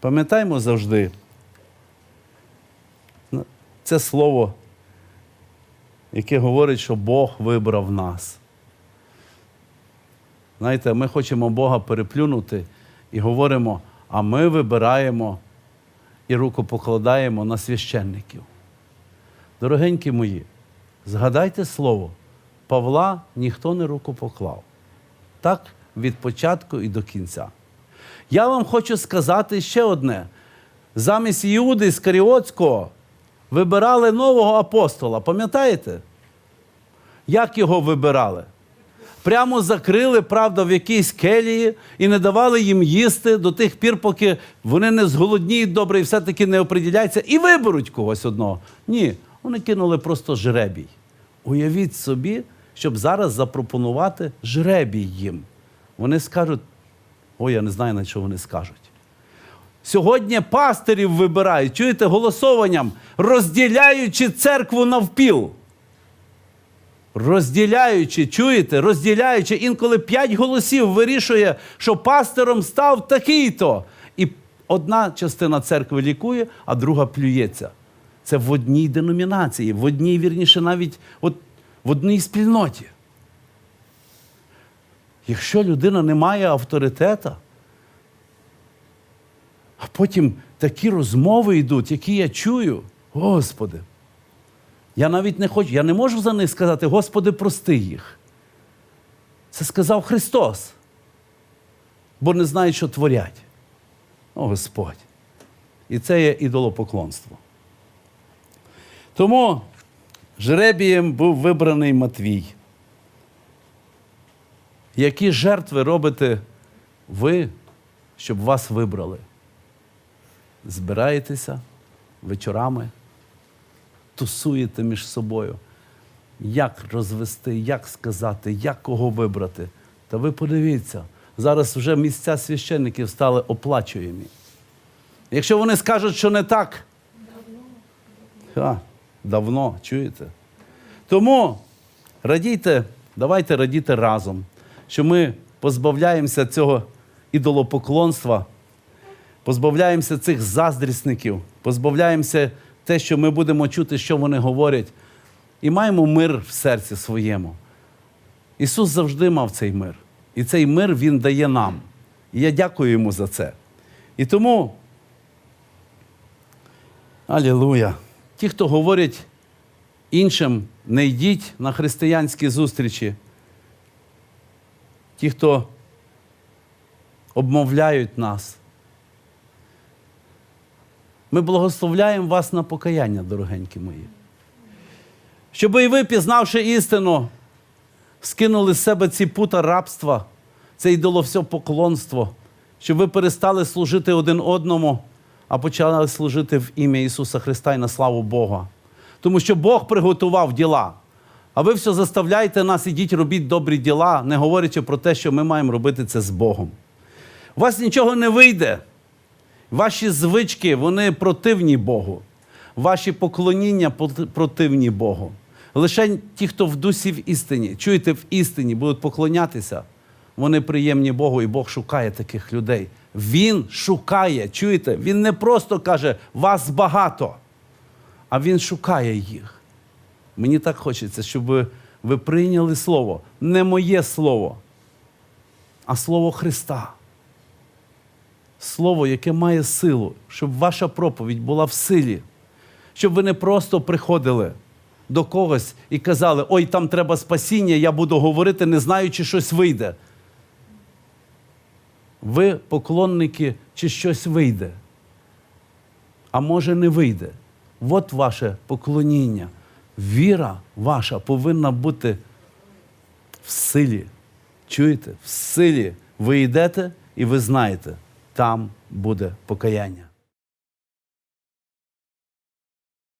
Пам'ятаємо завжди, ну, це слово, яке говорить, що Бог вибрав нас. Знаєте, ми хочемо Бога переплюнути і говоримо, а ми вибираємо і руку покладаємо на священників. Дорогенькі мої, згадайте слово, Павла ніхто не руку поклав. Так від початку і до кінця. Я вам хочу сказати ще одне: замість Іуди Іскаріотського вибирали нового апостола. Пам'ятаєте? Як його вибирали? Прямо закрили, правда, в якійсь келії і не давали їм їсти до тих пір, поки вони не зголодніють добре і все-таки не оприділяються і виберуть когось одного. Ні, вони кинули просто жребій. Уявіть собі, щоб зараз запропонувати жребій їм. Вони скажуть, ой, я не знаю, на що вони скажуть. Сьогодні пастирів вибирають, чуєте, голосованням, розділяючи церкву навпіл. Розділяючи, чуєте, розділяючи, інколи п'ять голосів вирішує, що пастором став такий-то. І одна частина церкви лікує, а друга плюється. Це в одній деномінації, в одній, вірніше, навіть от, в одній спільноті. Якщо людина не має авторитета, а потім такі розмови йдуть, які я чую, Господи. Я навіть не хочу, я не можу за них сказати, Господи, прости їх. Це сказав Христос, бо не знають, що творять. О Господь. І це є ідолопоклонство. Тому жребієм був вибраний Матвій. Які жертви робите ви, щоб вас вибрали? Збираєтеся вечорами, тусуєте між собою. Як розвести, як сказати, як кого вибрати. Та ви подивіться, зараз вже місця священників стали оплачуємі. Якщо вони скажуть, що не так, Ха, давно, чуєте? Тому радійте, давайте радіти разом, що ми позбавляємося цього ідолопоклонства, позбавляємося цих заздрісників, позбавляємося те, що ми будемо чути, що вони говорять, і маємо мир в серці своєму. Ісус завжди мав цей мир. І цей мир Він дає нам. І я дякую йому за це. І тому, алілуя, ті, хто говорять іншим, не йдіть на християнські зустрічі, ті, хто обмовляють нас. Ми благословляємо вас на покаяння, дорогенькі мої. Щоб і ви, пізнавши істину, скинули з себе ці пута рабства, це ідоло все поклонство, щоб ви перестали служити один одному, а почали служити в ім'я Ісуса Христа і на славу Бога. Тому що Бог приготував діла. А ви все заставляєте нас, ідіть, робіть добрі діла, не говорячи про те, що ми маємо робити це з Богом. У вас нічого не вийде. Ваші звички, вони противні Богу. Ваші поклоніння противні Богу. Лише ті, хто в дусі в істині, чуєте, в істині будуть поклонятися, вони приємні Богу, і Бог шукає таких людей. Він шукає, чуєте? Він не просто каже, вас багато, а Він шукає їх. Мені так хочеться, щоб ви, прийняли слово. Не моє слово, а слово Христа. Слово, яке має силу, щоб ваша проповідь була в силі, щоб ви не просто приходили до когось і казали, ой, там треба спасіння, я буду говорити, не знаю, чи щось вийде. Ви поклонники, чи щось вийде. А може не вийде. От ваше поклоніння. Віра ваша повинна бути в силі. Чуєте? В силі. Ви йдете і ви знаєте, там буде покаяння.